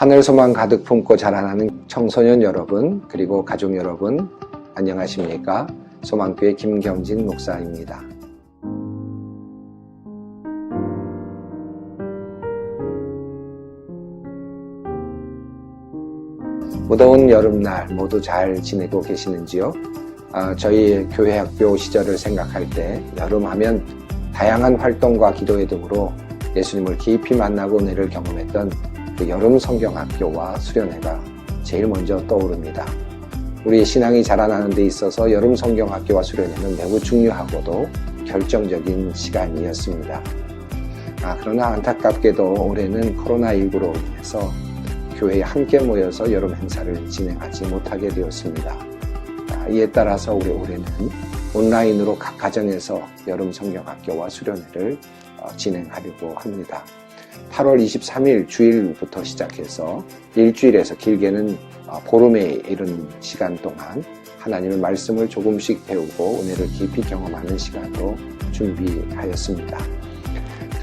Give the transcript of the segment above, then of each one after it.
하늘 소망 가득 품고 자라나는 청소년 여러분, 그리고 가족 여러분, 안녕하십니까? 소망교회 김경진 목사입니다. 무더운 여름날 모두 잘 지내고 계시는지요? 아, 저희 교회 학교 시절을 생각할 때 여름하면 다양한 활동과 기도회 등으로 예수님을 깊이 만나고 은혜를 경험했던 그 여름 성경학교와 수련회가 제일 먼저 떠오릅니다. 우리 신앙이 자라나는 데 있어서 여름 성경학교와 수련회는 매우 중요하고도 결정적인 시간이었습니다. 아, 그러나 안타깝게도 올해는 코로나19로 인해서 교회에 함께 모여서 여름 행사를 진행하지 못하게 되었습니다. 아, 이에 따라서 우리 올해는 온라인으로 각 가정에서 여름 성경학교와 수련회를 어, 진행하려고 합니다. 8월 23일 주일부터 시작해서 일주일에서 길게는 어, 보름에 이른 시간 동안 하나님의 말씀을 조금씩 배우고 은혜를 깊이 경험하는 시간으로 준비하였습니다.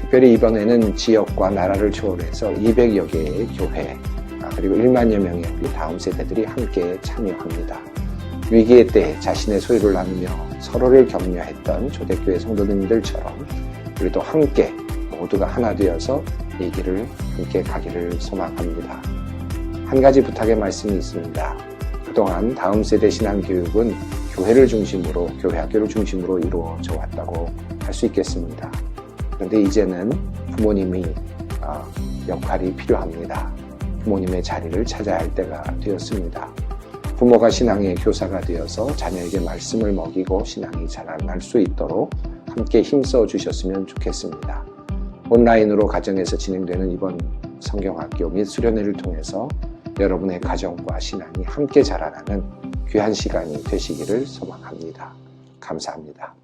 특별히 이번에는 지역과 나라를 초월해서 200여 개의 교회 아, 그리고 1만여 명의 우리 다음 세대들이 함께 참여합니다. 위기의 때 자신의 소유를 나누며 서로를 격려했던 초대교회 성도님들처럼 우리도 함께 모두가 하나 되어서 이 길을 함께 가기를 소망합니다. 한 가지 부탁의 말씀이 있습니다. 그동안 다음 세대 신앙 교육은 교회를 중심으로, 교회 학교를 중심으로 이루어져 왔다고 할 수 있겠습니다. 그런데 이제는 부모님이 어, 역할이 필요합니다. 부모님의 자리를 찾아야 할 때가 되었습니다. 부모가 신앙의 교사가 되어서 자녀에게 말씀을 먹이고 신앙이 자라날 수 있도록 함께 힘써 주셨으면 좋겠습니다. 온라인으로 가정에서 진행되는 이번 성경학교 및 수련회를 통해서 여러분의 가정과 신앙이 함께 자라나는 귀한 시간이 되시기를 소망합니다. 감사합니다.